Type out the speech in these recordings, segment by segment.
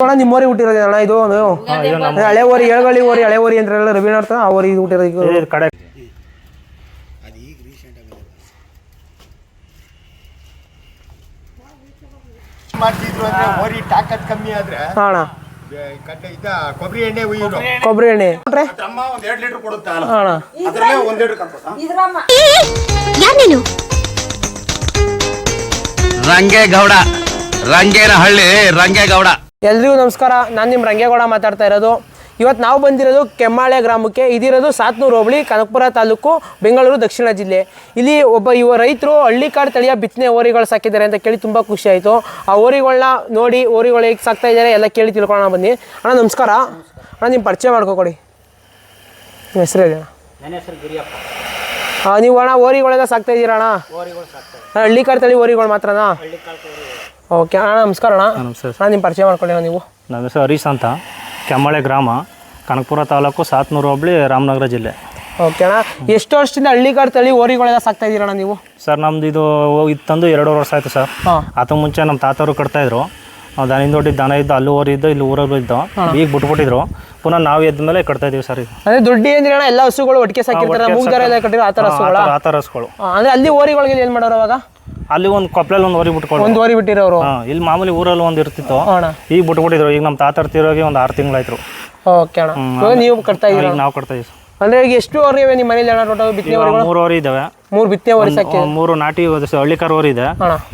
ಅಣ್ಣ ನಿಮ್ಮ ಓರಿ ಹುಟ್ಟಿರೋದು ಅಣ್ಣ ಇದು? ಒಂದು ಹಳೆ ಓರಿ ಏಳ್ಗಳಿ ಓರಿ ಹಳೆ ಓರಿ ಅರ್ಥ ಆ ಹುಟ್ಟಿರೋದು. ಇದು ಕಡೆ. ಮಾಡ್ತಿದ್ರು ಅಂದ್ರೆ ಓರಿ ತಾಕತ್ ಕಮ್ಮಿ ಆದ್ರೆ ಅಣ್ಣ. ಬೆ- ಕಡ್ಡೆ ಇದ್ದ ಕೊಬ್ಬರಿ ಎಣ್ಣೆ ಕೊಬ್ಬರಿ ಎಣ್ಣೆ. ಅಮ್ಮ ಒಂದ್ ಎರಡ್ ಲೀಟರ್ ಕೊಡುತ್ತಾ? ಹಾ ಅಣ್ಣ. ಅದ್ರಲ್ಲೇ ಒಂದ್ ಲೀಟರ್ ಕಂಪೋಸ ಯಾರು ರಂಗೇಗೌಡ. ರಂಗೇನಹಳ್ಳಿ ರಂಗೇಗೌಡ. ಎಲ್ರಿಗೂ ನಮಸ್ಕಾರ. ನಾನು ನಿಮ್ಮ ರಂಗೇಗೌಡ ಮಾತಾಡ್ತಾ ಇರೋದು. ಇವತ್ತು ನಾವು ಬಂದಿರೋದು ಕೆಮ್ಮಾಳೆ ಗ್ರಾಮಕ್ಕೆ. ಇದಿರೋದು ಸಾತ್ನೂರು ಹೋಬಳಿ ಕನಕಪುರ ತಾಲೂಕು ಬೆಂಗಳೂರು ದಕ್ಷಿಣ ಜಿಲ್ಲೆ. ಇಲ್ಲಿ ಒಬ್ಬ ಇವ ರೈತರು ಹಳ್ಳಿಕಾಡು ತಳಿಯ ಬಿತ್ತನೆ ಓರಿಗಳು ಸಾಕಿದ್ದಾರೆ ಅಂತ ಕೇಳಿ ತುಂಬ ಖುಷಿ ಆಯಿತು. ಆ ಓರಿಗಳನ್ನ ನೋಡಿ ಓರಿಗಳು ಹೇಗೆ ಸಾಕ್ತಾ ಇದ್ದಾರೆ ಎಲ್ಲ ಕೇಳಿ ತಿಳ್ಕೊಳ್ಳೋಣ ಬನ್ನಿ. ಅಣ್ಣ ನಮಸ್ಕಾರ. ಅಣ್ಣ ನಿಮ್ಮ ಪರಿಚಯ ಮಾಡ್ಕೊಕೊಡಿ ನಿಮ್ಮ ಹೆಸರು ಹೇಳಿ ನನ್ನ ಹೆಸರು ಗಿರಿಯಪ್ಪ. ಹಾಂ ನೀವು ಅಣ್ಣ ಓರಿಗಳೆಲ್ಲ ಸಾಕ್ತಾ ಇದ್ದೀರಾ ಅಣ್ಣ? ಹಳ್ಳಿ ಕಾಡು ತಳಿ ಓರಿಗಳು ಮಾತ್ರನಾ? ಓಕೆ ಅಣ್ಣ ನಮಸ್ಕಾರ ಅಣ್ಣ. ನಮಸ್ತೆ ಅಣ್ಣ ನಿಮ್ಮ ಪರಿಚಯ ಮಾಡ್ಕೊಳ್ಳಿ ನೀವು. ನಮ್ಮ ಹೆಸರು ಹರೀಶ್ ಅಂತ. ಕೆಮ್ಮಳೆ ಗ್ರಾಮ ಕನಕಪುರ ತಾಲೂಕು ಸಾತ್ನೂರು ಹೋಬಳಿ ರಾಮನಗರ ಜಿಲ್ಲೆ. ಓಕೆ ಅಣ್ಣ ಎಷ್ಟು ವರ್ಷದಿಂದ ಹಳ್ಳಿಕಾಡು ತಳಿ ಓರಿಗಳೆಲ್ಲ ಸಾಕ್ತಾ ಇದ್ದೀರಣ್ಣ ನೀವು? ಸರ್ ನಮ್ದು ಇದು ಇತ್ತಂದು ತಂದು ಎರಡೂವರೆ ವರ್ಷ ಆಯಿತು ಸರ್. ಹಾಂ. ಅತ ಮುಂಚೆ ನಮ್ಮ ತಾತವರು ಕಟ್ತಾಯಿದ್ರು ದನಿಂದ ದೊಡ್ಡ ದನ ಇದ್ದು ಅಲ್ಲಿ ಓರಿ ಇದ್ದು ಇಲ್ಲಿ ಊರಲ್ಲಿ ಇದ್ದು ಈಗ ಬಿಟ್ಬಿಟ್ಟಿದ್ರು. ಪುನಃ ನಾವು ಎದ್ದ ಮೇಲೆ ಕಟ್ತಾ ಇದೀವಿ ಸರ್ ಈಗ. ಅಂದ್ರೆ ದುಡ್ಡಿ ಅಂದ್ರೆ ಅಣ್ಣ ಎಲ್ಲ ಹಸುಗಳು ಒಟ್ಟಿಗೆ ಸಾಕಿರ್ತಾರೆ ಮೂಗ್ದಾರ ಎಲ್ಲ ಕಟ್ಟಿರೋ ಆ ಥರ ಹಸುಗಳ? ಆ ಥರ ಹಸ್ಗಳು. ಅಂದ್ರೆ ಅಲ್ಲಿ ಓರಿಗಳಿಗೆ ಏನು ಮಾಡೋರು ಅವಾಗ? ಅಲ್ಲಿ ಒಂದು ಕೊಪ್ಪಳಲ್ಲಿ ಒಂದು ಓರಿ ಬಿಟ್ಕೊಂಡು ಒಂದು ಓರಿ ಬಿಟ್ಟಿರೋರು? ಹಾಂ ಇಲ್ಲಿ ಮಾಮೂಲಿ ಊರಲ್ಲಿ ಒಂದು ಇರ್ತಿತ್ತು. ಈಗ ಬಿಟ್ಬಿಟ್ಟಿದ್ರು. ಈಗ ನಮ್ಮ ತಾತ ತಿರೋಗಿ ಒಂದು ಆರು ತಿಂಗಳಾಯ್ತು. ಓಕೆ ಅಣ್ಣ. ಇವಾಗ ನೀವು ಕಟ್ತಾ ಇದ್ದೀರ? ನಾವು ಕಟ್ತಾ ಇದೀವಿ ಅಂದ್ರೆ ಈಗ ಎಷ್ಟು ಓರಿ ಇವೆ ನಿಮ್ಮ ಮನೇಲಿ? ಅಣ್ಣ ಟೋಟಲ್ ಬಿತ್ತನೆ ಮೂರು ಓರಿ ಇದ್ದಾವೆ ಮೂರು ಬಿತ್ತನೆ ಒಂದು ಮೂರು ನಾಟಿ ಹಳ್ಳಿಕಾರ್ ಓರಿ ಇದೆ.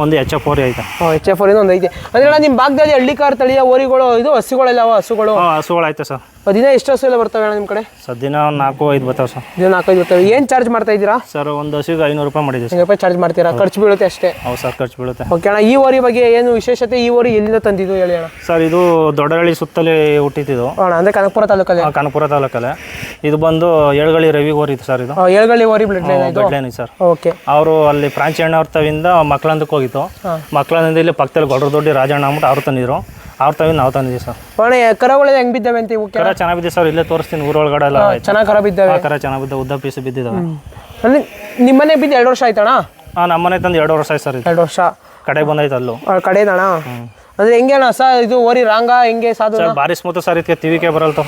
ಒಂದು ಎಚ್ ಎಫ್ ಓರಿ ಐತೆ. ಎಚ್ ಎಫ್ ಓರಿ ಒಂದು ಐತೆ. ಅಂದ್ರೆ ನಿಮ್ ನಿಮ್ಮ ಭಾಗದಲ್ಲಿ ಹಳ್ಳಿಕಾರು ತಳಿಯ ಓರಿಗಳು ಇದು ಹಸುಗಳೆಲ್ಲ ಹಸುಗಳು? ಹಸುಗಳಾಯ್ತು ಹಸುಗಳು ಐತೆ ಸರ್. ದಿನ ಎಷ್ಟು ಹಸು ಎಲ್ಲ ಬರ್ತವೆ ನಿಮ್ಮ ಕಡೆ? ದಿನ ಒಂದು ನಾಲ್ಕು ಐದು ಬರ್ತಾವೆ ಸರ್. ದಿನ ನಾಲ್ಕೈದು ಬರ್ತವೆ. ಏನು ಚಾರ್ಜ್ ಮಾಡ್ತಾ ಇದ್ದೀರಾ? ಸರ್ ಒಂದು ಹಸುಗೆ ಐನೂರು ರೂಪಾಯಿ ಮಾಡಿದ್ದೀವಿ ಸರ್. ಐನೂರು ರೂಪಾಯಿ ಚಾರ್ಜ್ ಮಾಡ್ತೀರಾ? ಖರ್ಚು ಬೀಳುತ್ತೆ ಅಷ್ಟೇ. ಹೌದು ಸರ್ ಖರ್ಚು ಬೀಳುತ್ತೆ. ಓಕೆ ಅಣ್ಣ ಈ ಓರಿ ಬಗ್ಗೆ ಏನು ವಿಶೇಷತೆ? ಈ ಓರಿ ಎಲ್ಲಿಂದ ತಂದಿದ್ದು ಹೇಳಿ ಅಣ್ಣ. ಸರ್ ಇದು ದೊಡ್ಡಹಳ್ಳಿ ಸುತ್ತಲೇ ಹುಟ್ಟಿದ್ದು ಅಣ್ಣ ಅಂದರೆ ಕನಕಪುರ ತಾಲೂಕಲ್ಲಿ? ಕನಕಪುರ ತಾಲೂಕಲ್ಲೇ. ಇದು ಬಂದು ಏಳುಗಳಿ ರವಿ ಓರಿ ಇದು ಸರ್ ಇದು. ಏಳ್ಗಳಿ ಓರಿ blood line sir. Sir. Okay. ಅವರು ಅಲ್ಲಿ ಪ್ರಾಂಚಿ ಅವ್ರ ತವಿಂದ ಮಕ್ಳಂದಕ್ಕೆ ಹೋಗಿತ್ತು ಮಕ್ಳಂದಿಂದ ಇಲ್ಲಿ ಪಕ್ಕದಲ್ಲಿ ಗೊಡ್ರ ದೊಡ್ಡ ರಾಜಣ್ಣ ಅಂದ್ಬಿಟ್ಟು ಅವ್ರು ತಂದಿದ್ರು. ಅವ್ರ ತವಿಂದ ನಾವು ತಂದಿದ್ದೀವಿ ಸರ್. ಒಳ್ಳೆ ಕರಗಳೆಲ್ಲ ಹೆಂಗ್ ಬಿದ್ದಾವೆ ಅಂತ ಕರ ಚೆನ್ನಾಗಿ ಬಿದ್ದಿದೆ ಸರ್ ಇಲ್ಲೇ ತೋರಿಸ್ತೀನಿ ಊರೊಳಗಡೆ ಎಲ್ಲ ಚೆನ್ನಾಗಿ ಕರ ಬಿದ್ದಾವೆ. ಕರ ಚೆನ್ನಾಗಿ ಬಿದ್ದ ಉದ್ದ ಪೀಸ್ ಬಿದ್ದಿದ್ದಾವೆ. ಅಲ್ಲಿ ನಿಮ್ಮನೆ ಬಿದ್ದು ಎರಡು ವರ್ಷ ಆಯ್ತಣ್ಣ? ಹಾಂ ನಮ್ಮನೆ ತಂದು ಎರಡು ವರ್ಷ ಆಯ್ತು ಸರ್ ಇದು. ಎರಡು ವರ್ಷ. ಕಡೆ ಬಂದೈತೆ ಅಲ್ಲೂ. ಕಡೆ ಕಡೆದಣ್ಣ? ಅಂದ್ರೆ ಹೆಂಗೆ ಅಣ್ಣ? ಸರ್ ಇದು ಓರಿ ರಾಂಗ ಹೆಂಗೆ ಸಾಧು ಸರ್ ಭಾರಿ ಸ್ಮೂತ್ ಸರ್ ಇದಕ್ಕೆ ತಿವಿಕೆ ಬರಲ್ತು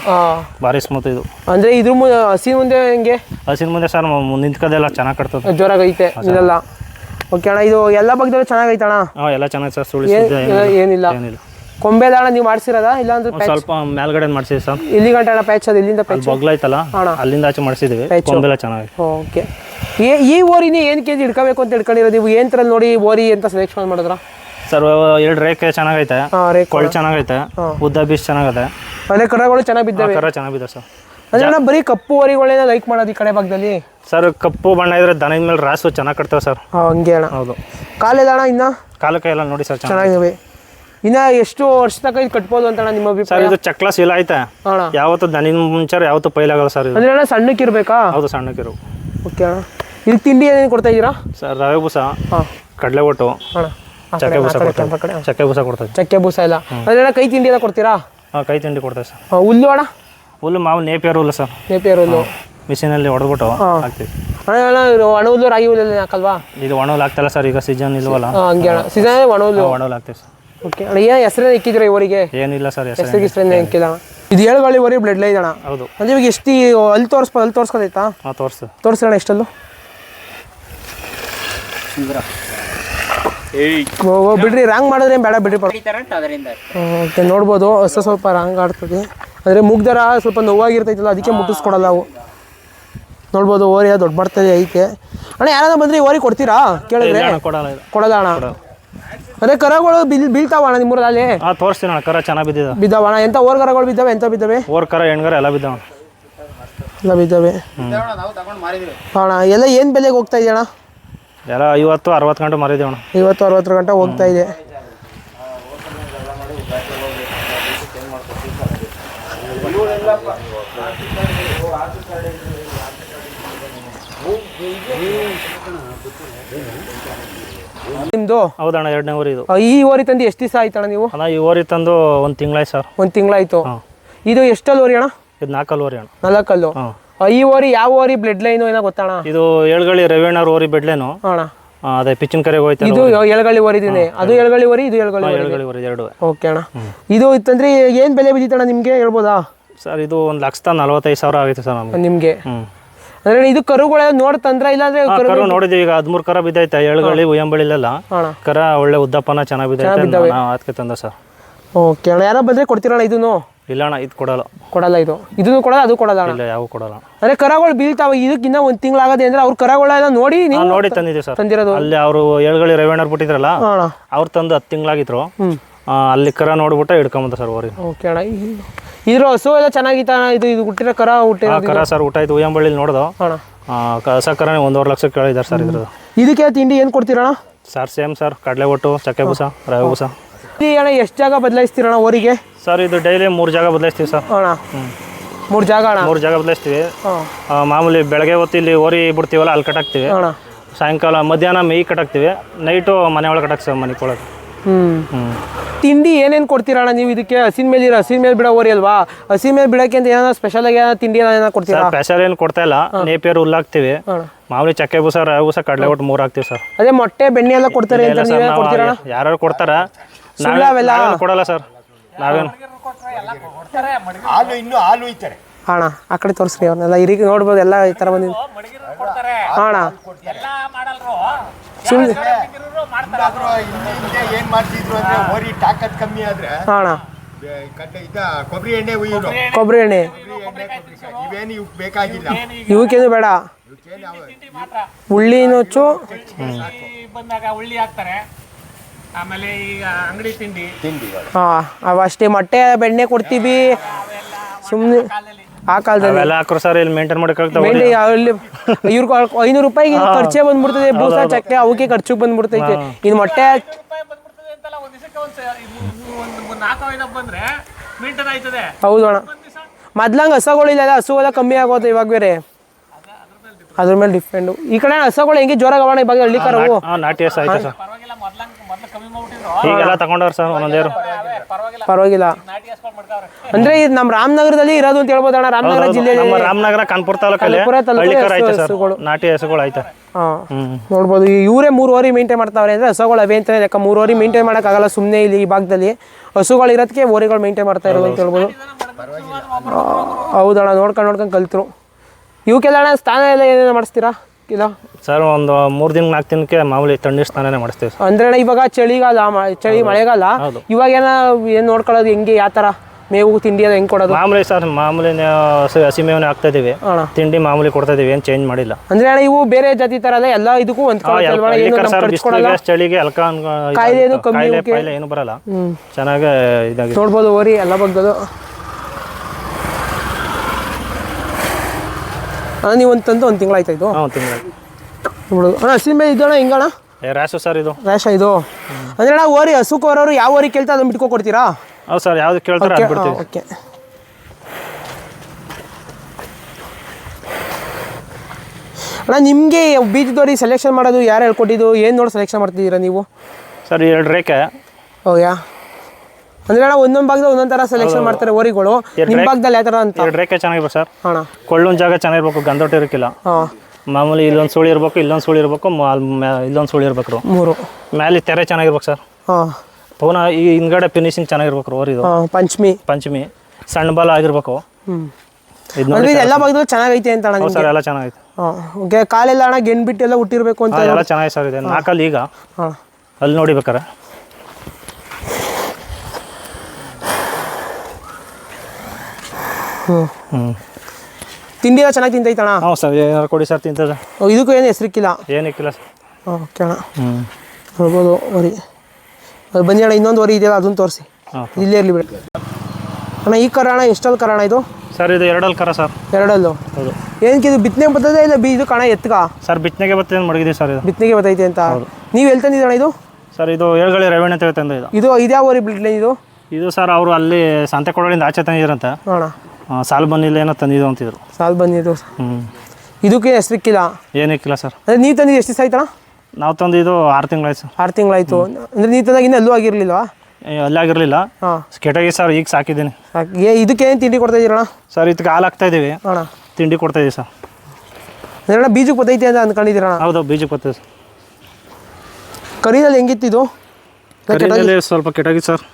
ಭಾರಿ ಸ್ಮೂತ್ ಇದು. ಅಂದ್ರೆ ಇದ್ರ ಮುಂದೆ ಹಸಿ ಮುಂದೆ ಹೆಂಗೆ? ಹಸಿನ ಮುಂದೆ ಸರ್ ನಿಂತ್ಕದೆಲ್ಲ ಚೆನ್ನಾಗಿ ಕಟ್ತದೆ. ಜೋರಾಗೈತೆ ಇದೆಲ್ಲ ಓಕೆ ಅಣ್ಣ ಇದು ಎಲ್ಲ ಭಾಗದಲ್ಲೂ ಚೆನ್ನಾಗೈತಣ್ಣ ಹಾಂ ಎಲ್ಲ ಚೆನ್ನಾಗಿ ಸರ್ ಸುಳಿ ಏನ್- ಏನಿಲ್ಲ. ಏನಿಲ್ಲ. ಕೊಂಬೆ ಅಣ್ಣ ನೀವು ಮಾಡ್ಸಿರೋದಾ? ಇಲ್ಲ ಅಂದ್ರೆ ಸ್ವಲ್ಪ ಮೇಲ್ಗಡೆ ಮಾಡಿಸಿದ್ವಿ ಸರ್. ಇಲ್ಲಿ ಗಂಟೆ ಅಣ್ಣ ಪ್ಯಾಚ್ ಅದು ಇಲ್ಲಿಂದ ಪ್ಯಾಚ್ ಬಗ್ಲೈತಲ್ಲ ಅಣ್ಣ. ಅಲ್ಲಿಂದ ಆಚೆ ಮಾಡಿಸಿದ್ವಿ. ಕೊಂಬೆಲ್ಲ ಚೆನ್ನಾಗಿ ಓಕೆ ಈ ಓರಿನ ಓರಿನಿ ಏನು ಕೆ ಜಿ ಹಿಡ್ಕೋಬೇಕು ಅಂತ ಹಿಡ್ಕೊಂಡಿರೋದು? ನೀವು ಏನು ಥರ ನೋಡಿ ಓರಿ ಅಂತ ಸೆಲೆಕ್ಷನ್ ಮಾಡಿದ್ರ ಸರ್ ಎರಡು ರೇಖೆ ಚೆನ್ನಾಗೈತೆ. ಕೊಳ್ ಚೆನ್ನಾಗೈತೆ. ಉದ್ದ ಬೀಸ್ ಚೆನ್ನಾಗದೆ. ಅದೇ ಕರಗಳು ಚೆನ್ನಾಗಿ ಬಿದ್ದಾವೆ. ಕರ ಚೆನ್ನಾಗಿದೆ ಸರ್. ಅಂದ್ರೆ ಬರೀ ಕಪ್ಪು ಓರಿಗಳೇನ ಲೈಕ್ ಮಾಡೋದು ಈ ಕಡೆ ಭಾಗದಲ್ಲಿ? ಸರ್ ಕಪ್ಪು ಬಣ್ಣ ಇದ್ರೆ ದನದ ಮೇಲೆ ರಾಸು ಚೆನ್ನಾಗಿ ಕಟ್ತವೆ ಸರ್. ಹಂಗೆ ಅಣ್ಣ. ಹೌದು. ಕಾಲೇದಾಣ ಇನ್ನ? ಕಾಲಕ್ಕೆ ಎಲ್ಲ ನೋಡಿ ಸರ್ ಚೆನ್ನಾಗಿದೆ. ಚೆನ್ನಾಗಿವೆ ಇನ್ನ ಎಷ್ಟು ವರ್ಷ ತನಕ ಇದು ಕಟ್ಬೋದು ಅಂತ ನಿಮ್ಮ ಸರ್ ಇದು ಚಕ್ಲ ಸೀಲ ಐತೆ. ಯಾವತ್ತು ದನಿನ ಮುಂಚೆ ಯಾವತ್ತು ಪೈಲಾಗಲ್ಲ ಸರ್ ಅಂದ್ರೆ ಅಣ್ಣ ಸಣ್ಣಕ್ಕಿರ್ಬೇಕಾ ಹೌದು ಸಣ್ಣಕ್ಕಿರು ಓಕೆ ಅಣ್ಣ. ಇಲ್ಲಿ ತಿಂಡಿ ಏನೇನು ಕೊಡ್ತಾ ಇದ್ದೀರಾ? ಸರ್ ರವೆ ಬೂಸ ಹಾಂ. ಕಡಲೆ ಒಟ್ಟು ಚಕ್ಕೆ ಬೂಸ ಕೊಡ್ತೇವೆ. ಚಕ್ಕೆ ಬೂಸ ಕೊಡ್ತೇವೆ. ಚಕ್ಕೆ ಬೂಸ ಎಲ್ಲ ಅಂದ್ರೆ ಕೈ ತಿಂಡಿ ಎಲ್ಲ ಕೊಡ್ತೀರಾ? ಹಾಂ ಕೈ ತಿಂಡಿ ಕೊಡ್ತೇವೆ ಸರ್. ಹುಲ್ಲು ಅಣ್ಣ? ಹುಲ್ಲು ಮಾವು ನೇಪಿಯರ್ ಹುಲ್ಲು ಸರ್. ನೇಪಿಯರ್ ಹುಲ್ಲು. ಮಿಷಿನಲ್ಲಿ ಹೊಡೆದ್ಬಿಟ್ಟು ಹಾಕ್ತೀವಿ. ಒಣ ಹುಲ್ಲು ರಾಗಿ ಹುಲ್ಲು ಹಾಕಲ್ವಾ? ಇದು ಒಣಹುಲ್ ಹಾಕ್ತಲ್ಲ ಸರ್ ಈಗ ಸೀಸನ್ ಇಲ್ವಲ್ಲ? ಹಂಗೆ ಸೀಸನ್ ಒಣ ಹುಲ್ಲು. ಒಣಹುಲ್ ಹಾಕ್ತೀವಿ ಸರ್. ಓಕೆ ಅಣ್ಣ ಏನು ಹೆಸರೇ ಇಕ್ಕಿದ್ರೆ ಇವರಿಗೆ ಏನಿಲ್ಲ ಸರ್ ಹೆಸರು ಹೆಸರನ್ನೇ ಇಕ್ಕಿಲ್ಲ ಇದು ಏಳುಗಳಿ ವರಿ ಬ್ಲಡ್ ಲೈನ್ ಅಣ್ಣ. ಹೌದು. ಅಂದ್ರೆ ಇವಾಗ ಎಷ್ಟು ಅಲ್ಲಿ ತೋರಿಸ್ಬೋದು ಅಲ್ಲಿ ತೋರಿಸ್ಕೊದೈತಾ ಹಾಂ ತೋರಿಸು. ತೋರಿಸೋಣ ಎಷ್ಟಲ್ಲೂ ಬಿಡ್ರಿ ರಾಂಗ್ ಮಾಡಿದ್ರೆ ಏನ್ ಬೇಡ ಬಿಡ್ರಿ ಓಕೆ ನೋಡ್ಬೋದು ಹೊಸ ಸ್ವಲ್ಪ ರಾಂಗ್ ಆಡ್ತದೆ ಅಂದರೆ ಮುಗ್ದರ ಸ್ವಲ್ಪ ನೋವಾಗಿರ್ತೈತಲ್ಲ ಅದಕ್ಕೆ ಮುಟ್ಟಿಸ್ಕೊಡಲ್ಲ ಅವು. ನೋಡ್ಬೋದು ಓರಿ ದೊಡ್ಡ ಬರ್ತದೆ ಐತೆ ಅಣ್ಣ ಯಾರಾದ್ರೂ ಬಂದ್ರಿ ಓರಿ ಕೊಡ್ತೀರಾ? ಕೇಳಿದ್ರೆ. ಅಣ್ಣ ಕೊಡಲ್ಲ ಅಣ್ಣ. ಅದೇ ಕರಗಳು ಬಿಲ್ ಬೀಳ್ತಾವ ಅಣ್ಣ ನಿಮ್ಮೂರಲ್ಲಿ ಹಾಂ ತೋರಿಸ್ತೀನಿ ಅಣ್ಣ ಕರ ಚೆನ್ನಾಗಿ ಬಿದ್ದಿದೆ. ಬಿದ್ದಾವ ಅಣ್ಣ? ಎಂಥ ಓರ್ ಕರಗಳು ಬಿದ್ದಾವೆ ಎಂಥ ಬಿದ್ದಾವೆ? ಓರ್ ಕರ ಹೆಣ್ಗರ ಎಲ್ಲ ಬಿದ್ದಾವ ಎಲ್ಲ ಬಿದ್ದಾವೆ. ಅಣ್ಣ ಎಲ್ಲ ಏನು ಬೆಲೆಗೆ ಹೋಗ್ತಾ ಇದೆ ಅಣ್ಣ ಎಲ್ಲ ಐವತ್ತು ಅರವತ್ತು ಗಂಟೆ ಮರಿದೇವ್ ಅಣ್ಣ. ಐವತ್ತು ಅರವತ್ತರ ಗಂಟೆ ಹೋಗ್ತಾ ಇದೆ. ನಿಮ್ದು? ಹೌದಣ್ಣ ಎರಡನೇ ಊರಿ ಇದು. ಆ, ಈ ಓರಿ ತಂದು ಎಷ್ಟು ದಿವಸ ಆಯ್ತಣ್ಣ ನೀವು? ಅಣ್ಣ ಈ ಓರಿ ತಂದು ಒಂದು ತಿಂಗಳಾಯ್ತು ಸರ್. ಒಂದು ತಿಂಗಳಾಯ್ತು. ಇದು ಎಷ್ಟಲ್ಲಿ ಓರಿ ಅಣ್ಣ? ಇದು ನಾಲ್ಕಲ್ಲಿ ಓರಿ ಅಣ್ಣ. ನಾಲ್ಕಲ್ಲು. ಹಾಂ. ಈ ಓರಿ ಯಾವ ಓರಿ ಬ್ಲಡ್ ಲೈನ್ ಏನೋ ಗೊತ್ತಾಣ? ಇದು ಏಳ್ಗಳಿ ರವಿಯಣ್ಣವ್ರ ಓರಿ ಬೆಡ್ಲೇನು ಅಣ್ಣ ಅದೇ ಪಿಚ್ಚಿನ ಕರೆಗೆ ಹೋಯ್ತು ಇದು ಎಳಗಳಿ ಓರಿದೀನಿ ಅದು ಎಳಗಳಿ ಓರಿ ಇದು ಎಳ್ಗಳಿ ಎಳ್ಗಳಿ ಓರಿ. ಎರಡು. ಓಕೆ ಅಣ್ಣ. ಇದು ಇತ್ತಂದ್ರೆ ಏನು ಬೆಲೆ ಬಿದ್ದಿತ್ತಣ್ಣ ನಿಮಗೆ? ಹೇಳ್ಬೋದಾ? ಸರ್ ಇದು ಒಂದು ಲಕ್ಷದ ನಲವತ್ತೈದು ಸಾವಿರ ಆಗೈತೆ ಸರ್ ನಮಗೆ. ನಿಮಗೆ? ಅಂದ್ರೆ ಇದು ಕರುಗಳ ನೋಡ್ತಂದ್ರ ಇಲ್ಲ ಅಂದ್ರೆ ಕರು ನೋಡಿದ್ದೀವಿ. ಈಗ ಹದಿಮೂರು ಕರ ಬಿದ್ದೈತೆ. ಎಳ್ಗಳಿ ಉಯ್ಯಂಬಳಿಲೆಲ್ಲ ಕರ ಒಳ್ಳೆ ಉದ್ದಪ್ಪನ ಚೆನ್ನಾಗಿ ಬಿದ್ದೈತೆ ಅದಕ್ಕೆ ತಂದ ಸರ್. ಓಕೆ ಅಣ್ಣ. ಯಾರೋ ಬಂದ್ರೆ ಕೊಡ್ತೀರಣ್ಣ ಇದನ್ನು? ಇಲ್ಲ ಅಣ್ಣ ಇದು ಕೊಡಲ್ಲ. ಕೊಡಲ್ಲ ಇದು. ಇದನ್ನು ಕೊಡಲ್ಲ ಅದು ಕೊಡಲ್ಲ ಅಣ್ಣ. ಇಲ್ಲ ಯಾವ ಕೊಡಲ್ಲ. ಅಂದ್ರೆ ಕರಗಳು ಬೀಳ್ತಾವ ಇದಕ್ಕಿನ್ನ ಒಂದು ತಿಂಗಳಾಗದೆ ಅಂದ್ರೆ ಅವ್ರ ಕರಗಳೆಲ್ಲ ನೋಡಿ ನೀವು ನಾವು ನೋಡಿ ತಂದಿದ್ದೀವಿ ಸರ್. ತಂದಿರೋದು. ಅಲ್ಲಿ ಅವರು ಏಳುಗಳಿ ರೇವಣ್ಣವ್ರು ಬಿಟ್ಟಿದ್ರಲ್ಲ ಅಣ್ಣ. ಅವ್ರು ತಂದು ಹತ್ತು ತಿಂಗಳಾಗಿದ್ರು. ಅಲ್ಲಿ ಕರ ನೋಡ್ಬಿಟ್ಟು ಹಿಡ್ಕೊಂಬಂದ ಸರ್ ಅವ್ರಿಗೆ ಓಕೆ ಅಣ್ಣ ಈ- ಇದ್ರ ಹಸು ಎಲ್ಲ ಚೆನ್ನಾಗಿತ್ತ ಅಣ್ಣ ಇದು ಇದು ಹುಟ್ಟಿರೋ ಕರ ಹುಟ್ಟಿರೋ ಆ ಕರ ಸರ್ ಊಟ ಆಯ್ತು ಉಯ್ಯಂಬಳ್ಳಿಲಿ ನೋಡ್ದು. ಅಣ್ಣ. ಆ, ಕಸ ಕರನೇ ಒಂದೂವರೆ ಲಕ್ಷ ಕೇಳಿದ್ದಾರೆ ಸರ್ ಇದ್ರದ್ದು. ಇದಕ್ಕೆ ತಿಂಡಿ ಏನು ಕೊಡ್ತೀರಣ್ಣ? ಸರ್ ಸೇಮ್ ಸರ್ ಕಡಲೆ ಒಟ್ಟು ಚಕ್ಕೆ ಬೂಸ ರವೆ ಬೂಸ. ಅಣ್ಣ ಎಷ್ಟು ಜಾಗ ಬದಲಾಯಿಸ್ತೀರಣ್ಣ ಊರಿಗೆ? ಸರ್ ಇದು ಡೈಲಿ ಮೂರು ಜಾಗ ಬದಲಾಯಿಸ್ತೀವಿ ಸರ್. ಅಣ್ಣ ಮೂರು ಜಾಗ ಅಣ್ಣ? ಮೂರು ಜಾಗ ಬದಲಾಯಿಸ್ತೀವಿ. ಮಾಮೂಲಿ ಬೆಳಗ್ಗೆ ಹೊತ್ತು ಇಲ್ಲಿ ಓರಿ ಬಿಡ್ತೀವಲ್ಲ ಅಲ್ಲಿ ಕಟ್ಟಾಕ್ತೀವಿ. ಅಣ್ಣ. ಸಾಯಂಕಾಲ ಮಧ್ಯಾಹ್ನ ಮೇಯ್ ಕಟ್ಟಾಕ್ತೀವಿ. ನೈಟು ಮನೆ ಒಳಗೆ ಕಟ್ಟಾಕ್ತೀವಿ ಸರ್ ಮನೆ ಕೊಳಗೆ. ಹ್ಞೂ ತಿಂಡಿ ಏನೇನು ಕೊಡ್ತೀರಣ್ಣ ನೀವು ಇದಕ್ಕೆ? ಹಸಿನ ಮೇಲೆ ಇರೋ ಹಸಿನ ಮೇಲೆ ಬಿಡೋ ಓರಿ ಅಲ್ವಾ? ಹಸಿ ಮೇಲೆ ಬಿಡೋಕೆ ಅಂತ ಏನಾದ್ರು ಸ್ಪೆಷಲ್ ಆಗಿ ತಿಂಡಿ ಏನಾದ್ರು ಕೊಡ್ತೀರಾ? ಸ್ಪೆಷಲ್ ಏನು ಕೊಡ್ತಾ ಇಲ್ಲ. ನೇಪಿಯರ್ ಹುಲ್ಲು ಹಾಕ್ತೀವಿ. ಮಾಮೂಲಿ ಚಕ್ಕೆ ಬೂಸ ರವೆ ಬೂಸ ಕಡಲೆ ಒಟ್ಟು ಮೂರು ಹಾಕ್ತೀವಿ ಸರ್. ಅದೇ ಮೊಟ್ಟೆ ಬೆಣ್ಣೆ ಎಲ್ಲ ಕೊಡ್ತಾರೆ ಯಾರು ಕೊಡ್ತಾರ? ಅವೆಲ್ಲ? ಕೊಡಲ್ಲ ಸರ್. ನಾವೇನು ಹಾಲು ಇನ್ನು ಹಾಲು ಅಣ್ಣ ಆ ಕಡೆ ತೋರಿಸ್ರಿ ಅವ್ರನ್ನೆಲ್ಲ. ಇರಿಗೆ ನೋಡ್ಬೋದು ಎಲ್ಲ ಈ ಥರ ಬಂದಿದ್ದು ಅಣ್ಣ. ಸುಳ್ಳು ಹಿಂದೆ ಏನ್ ಮಾಡ್ತಿದ್ರು ಅಂದ್ರೆ ಓರಿ ತಾಕತ್ ಕಮ್ಮಿ ಆದ್ರೆ ಅಣ್ಣ. ಕೊಬ್ಬರಿ ಎಣ್ಣೆ ಉಯ್ಯೋದು. ಕೊಬ್ಬರಿ ಎಣ್ಣೆ. ಇವೇನು ಇವ್ ಬೇಕಾಗಿಲ್ಲ. ಇವಕ್ಕೇನು ಬೇಡ. ಇವಕ್ಕೇನು ಉಳ್ಳಿ ನುಚ್ಚು ಬಂದಾಗ ಉಳ್ಳಿ ಹಾಕ್ತಾರೆ. ಆಮೇಲೆ ಈಗ ಅಂಗಡಿ ತಿಂಡಿ. ತಿಂಡಿಗಳು ಹಾಂ ಅವು ಅಷ್ಟೇ ಮೊಟ್ಟೆ ಬೆಣ್ಣೆ ಕೊಡ್ತೀವಿ. ಸುಮ್ಮನೆ ಆ ಕಾಲದಲ್ಲಿ. ಅವೆಲ್ಲ ಹಾಕ್ರು ಸರ್ ಇಲ್ಲಿ ಮೇಂಟೈನ್ ಮಾಡೋಕ್ಕಾಗ್ತಾವೆ ಬೆಣ್ಣೆ ಅಲ್ಲಿ ಇವ್ರಿಗೆ ಐನೂರು ರೂಪಾಯಿಗೆ ಖರ್ಚೆ ಬಂದ್ಬಿಡ್ತದೆ ಬೂಸ ಚಕ್ಕೆ ಅವಕ್ಕೆ ಖರ್ಚು ಬಂದ್ಬಿಡ್ತೈತೆ. ಇನ್ನು ಮೊಟ್ಟೆ ರೂಪಾಯಿ ಬಂದ್ಬಿಡ್ತದೆ ಅಂತಲ್ಲ ಒಂದ್ ದಿವಸಕ್ಕೆ ಒಂದು ಒಂದು ನಾಲ್ಕು ಐದು ಬಂದ್ರೆ ಮೀಟರ್ ಆಯ್ತದೆ. ಹೌದು ಅಣ್ಣ. ಮೊದ್ಲಂಗೆ ಹಸಗಳಿಲ್ಲ ಹಸುವೆಲ್ಲ ಕಮ್ಮಿ ಆಗೋದು ಇವಾಗ ಬೇರೆ. ಅದ್ರ ಮೇಲೆ ಡಿಪೆಂಡು ಈ ಕಡೆ ಹಸಗಳು ಹೆಂಗೆ ಜ್ವರ ಗವಣ ಇವಾಗ ಹಳ್ಳಿ ನಾಟಿ ಹಸ ಆಯ್ತು ಸರ್ ಪರವಾಗಿಲ್ಲ ಮೊದ್ಲಂಗ್ ಮೊದ್ಲು ಕಮ್ಮಿ ಮಾಡ್ಬಿಟ್ಟಿದ್ರು ಈಗೆಲ್ಲ ತಗೊಂಡವ್ರ ಸರ್ ಒಂದೊಂದೇರು ಪರವಾಗಿಲ್ಲ. ಅಂದ್ರೆ ಇದು ನಮ್ಮ ರಾಮನಗರದಲ್ಲಿ ಇರೋದು ಅಂತ ಹೇಳ್ಬೋದು ಅಣ್ಣ. ರಾಮನಗರ ಜಿಲ್ಲೆ ನಮ್ಮ ರಾಮನಗರ ಕಾನ್ಪುರ ತಾಲೂಕಲ್ಲಿ ಕಾನ್ಪುರ ಐತೆ ಸರ್. ಹಸುಗಳು. ನಾಟಿ ಹಸುಗಳು ಐತೆ. ಹಾಂ. ಹ್ಮ್. ನೋಡ್ಬೋದು. ಈ ಇವರೇ ಮೂರುವರೆ ಮೇಂಟೈನ್ ಮಾಡ್ತಾವ್ರೆ ಅಂದರೆ ಹಸುಗಳು ಅವೇ ಅಂತಲೇ ಲೆಕ್ಕ. ಮೂರುವರೆ ಮೇಂಟೈನ್ ಮಾಡೋಕ್ಕಾಗಲ್ಲ ಸುಮ್ಮನೆ ಇಲ್ಲಿ ಈ ಭಾಗದಲ್ಲಿ. ಹಸುಗಳು ಇರೋದಕ್ಕೆ ಓರಿಗಳು ಮೇಂಟೈನ್ ಮಾಡ್ತಾ ಇರೋದು ಅಂತ ಹೇಳ್ಬೋದು. ಆ, ಹೌದಣ್ಣ. ನೋಡ್ಕೊಂಡು ನೋಡ್ಕೊಂಡು ಕಲ್ತರು. ಇವಕ್ಕೆಲ್ಲ ಅಣ್ಣ ಸ್ಥಾನ ಎಲ್ಲ ಏನೇನು ಮಾಡಿಸ್ತೀರಾ? ಇಲ್ಲ ಸರ್ ಒಂದು ಮೂರು ದಿನ ನಾಲ್ಕು ದಿನಕ್ಕೆ ಮಾಮೂಲಿ ತಣ್ಣೀರು ಸ್ನಾನನೇ ಮಾಡಿಸ್ತೀವಿ ಸರ್. ಅಂದ್ರೆ ಅಣ್ಣ ಇವಾಗ ಚಳಿಗಾಲ ಮ- ಚಳಿ ಮಳೆಗಾಲ ಹೌದು. ಇವಾಗ ಏನ ಏನ್ ನೋಡ್ಕೊಳ್ಳೋದು ಹೆಂಗೆ ಯಾವ ತರ ಮೇವು ತಿಂಡಿ ಅದು ಹೆಂಗ್ ಕೊಡೋದು? ಮಾಮೂಲಿ ಸರ್ ಮಾಮೂಲಿ ಹಸಿ ಹಸಿ ಮೇವನೇ ಹಾಕ್ತಾ ಇದೀವಿ ಅಣ್ಣ. ತಿಂಡಿ ಮಾಮೂಲಿ ಕೊಡ್ತಾ ಇದೀವಿ ಏನು ಚೇಂಜ್ ಮಾಡಿಲ್ಲ. ಅಂದ್ರೆ ಅಣ್ಣ ಇವು ಬೇರೆ ಜಾತಿ ತರ ಅಲ್ಲ ಎಲ್ಲ ಇದಕ್ಕೂ ಒಂದ್ ಹೊಂದ್ಕೊಳ್ಳೋದು ಅಲ್ವಾ? ಹಳ್ಳಿ ಏನು ಕರ ನಮ್ಗೆ ಬಿಸಿಲಿಗೆ ಚಳಿಗೆ ಅಲ್ಕ ಅನ್ಕ- ಕಾಯಿಲೆ ಏನು ಕಮ್ಮಿ ಕಾಯಿಲೆ ಇವಕ್ಕೆ? ಪಾಯಿಲೆ ಏನು ಬರಲ್ಲ. ಹ್ಮ್. ಚೆನ್ನಾಗಿ ಇದಾಗಿದೆ. ನೋಡ್ಬೋದು ಓರಿ ಎಲ್ಲ ಬಗ್ಗದು ನೀವು ಒಂದು ತಂದು ಒಂದು ತಿಂಗಳಾಯ್ತು ಇದು? ಹಾಂ ತಿಂಗಳು ನೋಡೋದು ಅಣ್ಣ ಮೇಲೆ ಇದಣ್ಣ ಹಿಂಗಣ್ಣ? ಏ ರ್ಯಾಸು ಸರ್ ಇದು. ರೇಷ ಇದು. ಅಂದ್ರೆ ಅಣ್ಣ ಓರಿ ಹಸುಕ್ ಹೋರೋರು ಯಾವ ಓರಿ ಕೇಳ್ತಾ ಅದನ್ನ ಬಿಟ್ಕೊ ಕೊಡ್ತೀರಾ? ಹೌದು ಸರ್ ಯಾವ್ದು ಕೇಳ್ತಾರೆ ಅದು ಬಿಡ್ತೀವಿ. ಓಕೆ ಅಣ್ಣ ನಿಮಗೆ ಬೀಜದೋರಿ ಸೆಲೆಕ್ಷನ್ ಮಾಡೋದು ಯಾರು ಹೇಳ್ಕೊಟ್ಟಿದ್ದು? ಏನು ನೋಡಿ ಸೆಲೆಕ್ಷನ್ ಮಾಡ್ತಿದ್ದೀರಾ ನೀವು? ಸರ್ ಎರಡು ರೇಖೆ. ಹೌದಾ ಅಂದ್ರೆ ಅಣ್ಣ ಒಂದೊಂದು ಭಾಗದ ಒಂದೊಂದು ಥರ ಸೆಲೆಕ್ಷನ್ ಮಾಡ್ತಾರೆ ಓರಿಗಳು ನಿಮ್ಮ ಭಾಗದಲ್ಲಿ ಯಾವ ಥರ ಅಂತ? ಎರಡು ರೇಖೆ ಚೆನ್ನಾಗಿರ್ಬೇಕು ಸರ್. ಅಣ್ಣ. ಕೊಳ್ಳೊಂದು ಜಾಗ ಚೆನ್ನಾಗಿರ್ಬೇಕು ಗಂದೊಟ್ಟು ಇರಕ್ಕಿಲ್ಲ. ಮಾಮೂಲಿ ಇಲ್ಲೊಂದು ಸುಳಿ ಇರ್ಬೇಕು ಇಲ್ಲೊಂದು ಸುಳಿ ಇರ್ಬೇಕು ಇಲ್ಲೊಂದು ಸುಳಿ ಇರ್ಬೇಕು ಮೂರು. ಮ್ಯಾಲೆ ತೆರೆ ಚೆನ್ನಾಗಿರ್ಬೇಕು ಸರ್. ಹಾಂ. ಪುನಃ ಈ ಹಿಂದ್ಗಡೆ ಫಿನಿಶಿಂಗ್ ಚೆನ್ನಾಗಿರ್ಬೇಕು ಓರಿದು ಪಂಚಮಿ. ಪಂಚಮಿ. ಸಣ್ಣ ಬಾಲ ಆಗಿರ್ಬೇಕು. ಎಲ್ಲ ಭಾಗದಲ್ಲೂ ಚೆನ್ನಾಗೈತೆ ಅಂತ ಅಣ್ಣ ಸರ್ ಎಲ್ಲ ಚೆನ್ನಾಗೈತೆ. ಓಕೆ ಕಾಲೆಲ್ಲ ಅಣ್ಣ ಗೆಣ್ ಬಿಟ್ಟು ಎಲ್ಲ ಹುಟ್ಟಿರ್ಬೇಕು ಅಂತ ಎಲ್ಲ ಚೆನ್ನಾಗಿದೆ ಸರ್ ಇದೆ ನಾಕಲ್ಲಿ ಈಗ. ಅಲ್ಲಿ ನೋಡಿಬೇಕಾರೆ ಹ್ಞೂ ಹ್ಞೂ ತಿಂಡಿ ಎಲ್ಲ ಚೆನ್ನಾಗಿ ತಿಂತೈತಣ್ಣ ಹೌದು ಸರ್ ಏನಾರು ಕೊಡಿ ಸರ್ ತಿಂತದ. ಇದಕ್ಕೂ ಏನು ಹೆಸರಿಕ್ಕಿಲ್ಲ? ಏನಿಕ್ಕಿಲ್ಲ ಸರ್. ಓಕೆ ಅಣ್ಣ. ಹ್ಞೂ ನೋಡ್ಬೋದು ವರಿ ಅದು ಬನ್ನಿ ಅಣ್ಣ ಇನ್ನೊಂದು ವರಿ ಇದೆಯಲ್ಲ ಅದನ್ನು ತೋರಿಸಿ. ಹಾಂ ಇಲ್ಲೇ ಇರಲಿ ಬಿಡಿ. ಅಣ್ಣ ಈ ಕರ ಅಣ್ಣ ಎಷ್ಟಲ್ಲಿ ಕರ ಅಣ್ಣ ಇದು? ಸರ್ ಇದು ಎರಡಲ್ಲಿ ಕರ ಸರ್. ಎರಡಲ್ಲೂ? ಹೌದು. ಏನಕ್ಕೆ ಇದು ಬಿತ್ತನೆ ಬರ್ತದೆ ಇಲ್ಲ ಬಿ ಇದು ಕಣ ಎತ್ಕ ಸರ್ ಬಿತ್ತನೆಗೆ ಬರ್ತೇನೆ ಮಡಗಿದೆ ಸರ್ ಇದು. ಬಿತ್ತನೆಗೆ ಬರ್ತೈತೆ ಅಂತ. ನೀವು ಎಲ್ಲಿ ತಂದಿದ್ದಣ ಇದು? ಸರ್ ಇದು ಏಳ್ಗಳಿ ರವಿಣ್ಣ ಅಂತ ತಂದ ಇದು ಇದು ಇದ್ಯಾವ ವರಿ ಬಿಡ್ಲಿ ಇದು? ಇದು ಸರ್ ಅವರು ಅಲ್ಲಿ ಸಂತೆಕೊಡಲಿಂದ ಆಚೆ ತಂದಿದ್ರಂತ. ಅಣ್ಣ. ಸಾಲು ಬಂದಿಲ್ಲ ಏನೋ ತಂದಿದ್ದು ಅಂತಿದ್ರು. ಸಾಲ್ ಬಂದಿದ್ದು ಹ್ಞೂ ಇದಕ್ಕೆ ಹೆಸರಿಕ್ಕಿಲ್ಲ ಏನಿಕ್ಕಿಲ್ಲ ಸರ್. ಅದೇ ನೀವು ತಂದಿದ್ದು ಎಷ್ಟು ದಿವಸ ನಾವು ತಂದಿದ್ದು ಆರು ತಿಂಗಳಾಯ್ತು ಸರ್. ಆರು ತಿಂಗಳಾಯ್ತು. ಅಂದರೆ ನೀವು ತಂದಾಗ ಇನ್ನೂ ಅಲ್ಲೂ ಆಗಿರಲಿಲ್ವಾ? ಏ, ಅಲ್ಲಿ ಆಗಿರಲಿಲ್ಲ. ಹಾಂ. ಕೆಟಾಗಿ ಸರ್ ಈಗ ಸಾಕಿದ್ದೀನಿ. ಇದಕ್ಕೆ ಏನು ತಿಂಡಿ ಕೊಡ್ತಾ ಇದ್ದೀರಣ್ಣ ಸರ್ ಇದಕ್ಕೆ ಹಾಲು ಹಾಕ್ತಾ ಇದ್ದೀವಿ ಅಣ್ಣ. ತಿಂಡಿ ಕೊಡ್ತಾ ಇದೀವಿ ಸರ್. ಅಂದ್ರೆ ಬೀಜಕ್ಕೆ ಬರ್ತೈತೆ ಅಂತ ಅಂದ್ಕೊಂಡಿದ್ದೀರಣ ಹೌದು ಬೀಜಕ್ಕೆ ಬರ್ತದೆ ಸರ್. ಕರಿನಲ್ಲಿ ಹೆಂಗಿತ್ತಿದು ಕರಿನಲ್ಲಿ ಸ್ವಲ್ಪ ಕೆಟ್ಟಾಗಿತ್ತು ಸರ್.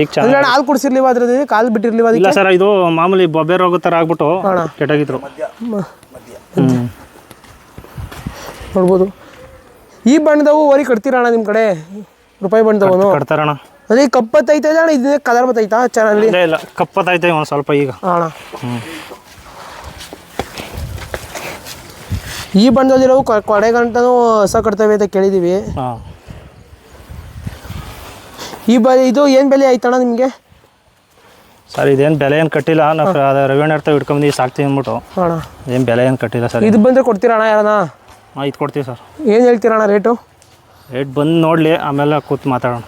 ಈಗ ಚೆನ್ನಾಗಿ ಅಣ್ಣ ಹಾಲು ಕುಡಿಸಿರ್ಲಿವ ಅದ್ರದ್ದು? ಕಾಲು ಬಿಟ್ಟಿರ್ಲಿವ ಇಲ್ಲ ಸರ್ ಇದು ಮಾಮೂಲಿ ಬೊಬ್ಬೆ ರೋಗ ಥರ ಆಗ್ಬಿಟ್ಟು. ಕೆಟ್ಟಾಗಿದ್ರು. ನೋಡ್ಬೋದು. ಈ ಬಣ್ಣದವು ಓರಿ ಕಟ್ತೀರಣ್ಣ ನಿಮ್ಮ ಕಡೆ? ರೂಪಾಯಿ ಬಣ್ಣದವನು ಕಟ್ತಾರಣ ಅದೇ ಕಪ್ಪತ್ತೈತೆ ಅಣ್ಣ ಇದನ್ನೇ ಕಲರ್ ಬತ್ತೈತಾ ಚೆನ್ನಾಗಿ? ಇಲ್ಲ ಇಲ್ಲ ಕಪ್ಪತ್ತೈತೆ ಒಂದು ಸ್ವಲ್ಪ ಈಗ. ಅಣ್ಣ. ಈ ಬಣ್ಣದಲ್ಲಿರೋ ಕೊಡೆ ಗಂಟನೂ ಹೊಸ ಕಟ್ತವೆ ಅಂತ ಕೇಳಿದ್ದೀವಿ ಹಾಂ. ಈ ಬೆಲೆ ಇದು ಏನು ಬೆಲೆ ಆಯ್ತಣ್ಣ ನಿಮಗೆ? ಸರ್ ಇದೇನು ಬೆಲೆ ಏನು ಕಟ್ಟಿಲ್ಲ. ನಾವು ಅದು ರವಿಣ್ಣ ಇರ್ತಾವೆ ಇಟ್ಕೊಂಬಂದು ಸಾಕ್ತೀವಿ ಅಂದ್ಬಿಟ್ಟು. ಅಣ್ಣ ಏನು ಬೆಲೆ ಏನು ಕಟ್ಟಿಲ್ಲ ಸರ್. ಇದು ಬಂದರೆ ಕೊಡ್ತೀರಣ್ಣ ಯಾರಣ್ಣ ಹಾಂ ಇದು ಕೊಡ್ತೀವಿ ಸರ್. ಏನು ಹೇಳ್ತೀರಣ್ಣ ರೇಟು? ರೇಟ್ ಬಂದು ನೋಡಲಿ ಆಮೇಲೆ ಕೂತು ಮಾತಾಡೋಣ.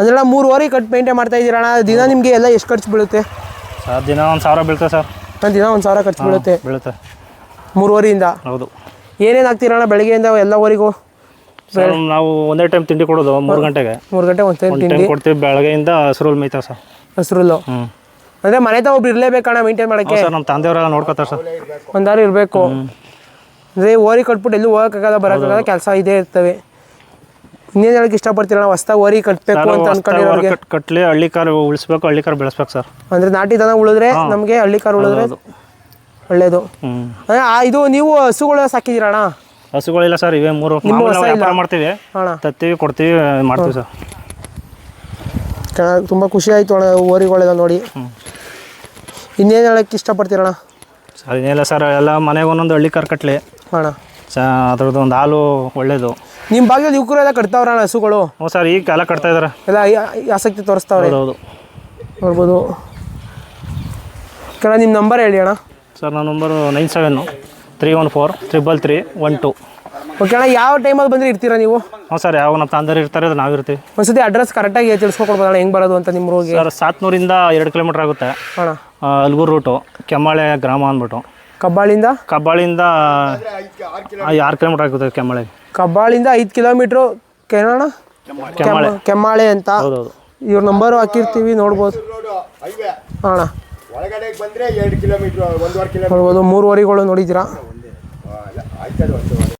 ಅದೆಲ್ಲ ಮೂರು ಓರಿ ಕಟ್ ಮೇಂಟೈನ್ ಮಾಡ್ತಾ ಇದ್ದೀರಣ್ಣ. ದಿನ ನಿಮಗೆ ಎಲ್ಲ ಎಷ್ಟು ಖರ್ಚು ಬೀಳುತ್ತೆ? ಸರ್ ದಿನ ಒಂದು ಸಾವಿರ ಬೀಳುತ್ತೆ ಸರ್. ನಾನು ದಿನ ಒಂದು ಸಾವಿರ ಖರ್ಚು ಬೀಳುತ್ತೆ. ಬೀಳುತ್ತೆ. ಮೂರುವರೆಯಿಂದ? ಹೌದು. ಏನೇನು ಹಾಕ್ತೀರಣ್ಣ ಬೆಳಗ್ಗೆಯಿಂದ ಎಲ್ಲವರೆಗೂ? ಸರ್ ನಾವು ಒಂದೇ ಟೈಮ್ ತಿಂಡಿ ಕೊಡೋದು ಮೂರು ಗಂಟೆಗೆ. ಮೂರು ಗಂಟೆ ಒಂದು ಟೈಮ್ ತಿಂಡಿ. ಕೊಡ್ತೀವಿ ಬೆಳಗ್ಗೆಯಿಂದ ಹಸ್ರುಲ್ ಮೈತಾ ಸರ್. ಹಸ್ರುಲ್ಲು. ಅಂದರೆ ಮನೆ ತಾವು ಒಬ್ರು ಇರಲೇಬೇಕಣ್ಣ ಮೇಂಟೈನ್ ಮಾಡೋಕ್ಕೆ. ಸರ್ ನಮ್ಮ ತಂದೆಯವರೆಲ್ಲ ನೋಡ್ಕೊತಾರೆ ಸರ್. ಒಂದಾರು ಇರಬೇಕು. ಅಂದರೆ ಓರಿ ಕಟ್ಬಿಟ್ಟು ಎಲ್ಲೂ ಹೋಗೋಕ್ಕಾಗಲ್ಲ ಬರೋಕ್ಕಾಗಲ್ಲ ಕೆಲಸ ಇದೇ ಇರ್ತವೆ. ಇನ್ನೇನು ಹೇಳಕ್ಕೆ ಇಷ್ಟಪಡ್ತೀರಣ್ಣ ಹೊಸ್ದಾಗಿ ಓರಿ ಕಟ್ಟಬೇಕು ಅಂತ ಅನ್ಕೊಂಡಿರೋರಿಗೆ ಕಟ್ ಕಟ್ಲಿ ಹಳ್ಳಿ ಕಾರ್ ಉಳಿಸ್ಬೇಕು ಹಳ್ಳಿ ಕಾರ್ ಬೆಳೆಸ್ಬೇಕು ಸರ್. ಅಂದರೆ ನಾಟಿ ದನ ಉಳಿದ್ರೆ ನಮಗೆ ಹಳ್ಳಿ ಕಾರ್ ಉಳಿದ್ರೆ ಒಳ್ಳೇದು. ಆ ಇದು ನೀವು ಹಸುಗಳು ಸಾಕಿದ್ದೀರಣ್ಣ? ಹಸುಗಳಿಲ್ಲ ಸರ್ ಇವೇ ಮೂರು ನಿಮ್ಮ ಮಾಮೂಲಿ ನಾವು ವ್ಯಾಪಾರ ಮಾಡ್ತೀವಿ. ಅಣ್ಣ ತತ್ತೀವಿ ಕೊಡ್ತೀವಿ ಮಾಡ್ತೀವಿ ಸರ್. ಚೆನ್ನಾಗಿ ತುಂಬ ಖುಷಿ ಆಯಿತು ಅಣ್ಣ ಓರಿಗಳೆಲ್ಲ ನೋಡಿ. ಇನ್ನೇನು ಹೇಳಕ್ಕೆ ಇಷ್ಟಪಡ್ತೀರಣ್ಣ ಸರ್ ಏನಿಲ್ಲ ಸರ್ ಎಲ್ಲ ಮನೆಗೆ ಒಂದೊಂದು ಹಳ್ಳಿ ಕಟ್ಲಿ. ಅಣ್ಣ ಚ ಅದ್ರದ್ದು ಒಂದು ಹಾಲು ಒಳ್ಳೇದು. ನಿಮ್ಮ ಭಾಗದಲ್ಲಿ ಯುವಕರು ಎಲ್ಲ ಹಸುಗಳು? ಹ್ಞೂ ಸರ್ ಈಗ ಎಲ್ಲ ಕಟ್ತಾ ಇದಾರೆ. ಎಲ್ಲ ಈ ಆಸಕ್ತಿ ತೋರಿಸ್ತಾವ್ರೆ? ಹೌದು ನೋಡ್ಬೋದು. ಕಣ ನಿಮ್ಮ ನಂಬರ್ ಹೇಳಿ ಅಣ್ಣ. ಸರ್ ನನ್ನ number nine seven three one four triple three one two. Okay ಅಣ್ಣ ಯಾವ ಟೈಮಲ್ಲಿ ಬಂದರೆ ಇರ್ತೀರಾ ನೀವು? ಹ್ಞೂ ಸರ್ ಯಾವಾಗ ನಮ್ಮ ತಂದೆರು ಇರ್ತಾರೆ ಅದು ನಾವಿರ್ತೀವಿ. ಒಂದ್ಸತಿ ಅಡ್ರೆಸ್ ಕರೆಕ್ಟಾಗಿ ತಿಳಿಸ್ಕೊಡ್ಬೋದಣ್ಣ ಹೆಂಗೆ ಬರೋದು ಅಂತ ನಿಮ್ಮ ರೋಗಿ ಸರ್ ಸಾತ್ನೂರಿಂದ ಎರಡು ಕಿಲೋಮೀಟ್ರ್ ಆಗುತ್ತೆ. ಅಣ್ಣ. ಅಲ್ಗೂರು ರೂಟು ಕೆಮ್ಮಾಳೆ ಗ್ರಾಮ ಅಂದ್ಬಿಟ್ಟು. ಕಬ್ಬಾಳಿಂದ? ಕಬ್ಬಾಳಿಂದ ಆರು ಕಿಲೋಮೀಟ್ರ್ ಆಗುತ್ತೆ ಕೆಮ್ಮಾಳೆ. ಕಬ್ಬಾಳಿಂದ ಐದು ಕಿಲೋಮೀಟ್ರು ಕೇಳೋಣ ಕೆಮ್ಮಾಳೆ. ಕೆಮ್ಮಾಳೆ ಅಂತ. ಹೌದೌದು. ಇವ್ರ ನಂಬರು ಹಾಕಿರ್ತೀವಿ ನೋಡ್ಬೋದು. ಅಣ್ಣ. ಒಳಗಡೆ ಬಂದ್ರೆ ಎರಡು ಕಿಲೋಮೀಟರ್ ಒಂದೂವರೆ ಕಿಲೋಮೀಟರ್. ನೋಡ್ಬೋದು ನೋಡಿದಿರಾ ವರಿಗಳು ನೋಡಿದ್ದೀರಾ ಆಯ್ತದ ಒಂದು